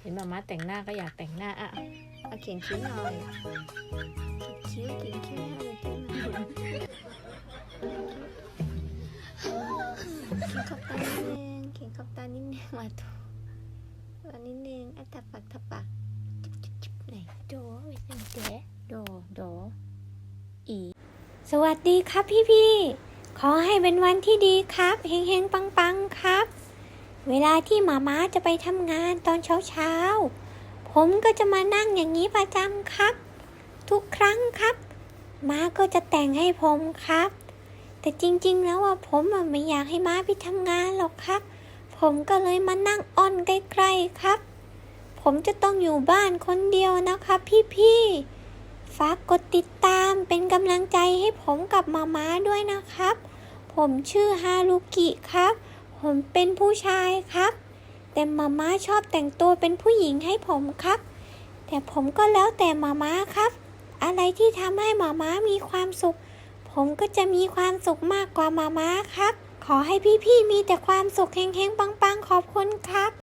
เห็นมาม่าแต่งหน้าก็อยากแต่งหน้าอะเอาเขียนคิ้วหน่อยเขียนคิ้วเขียนคิ้วหน่อยเขียนคิ้วหน่อยเขียนขอบตานิดนึงเขียนขอบตานิดนึงมาถูตัวนิดนึงอะทับปากทับปากจุ๊บจุ๊บจุ๊บไหนโดวิสันเดโดโดอีสวัสดีครับพี่พี่ๆขอให้เป็นวันที่ดีครับเฮงเฮงปังปังๆครับ เวลาที่หมาม้าจะไปทำงานตอนเช้าเช้าๆผมก็จะมานั่งอย่างนี้ประจำครับ ทุกครั้งครับ ม้าก็จะแต่งให้ผมครับ แต่จริงๆ แล้วว่าผมไม่อยากให้ม้าไปทำงานหรอกครับ ผมก็เลยมานั่งอ้อนใกล้ๆครับ ผมจะต้องอยู่บ้านคนเดียวนะครับพี่ๆฝากกดติดตามเป็นกำลังใจให้ผมกับมาม้าด้วยนะครับ ผมชื่อฮารุกิครับ ผมเป็นผู้ชายครับ แต่มาม่าชอบแต่งตัวเป็นผู้หญิงให้ผมครับ แต่ผมก็แล้วแต่มาม่าครับ อะไรที่ทำให้มาม่ามีความสุข ผมก็จะมีความสุขมากกว่ามาม่าครับ ขอให้พี่ๆมีแต่ความสุขเฮงๆปังๆขอบคุณครับ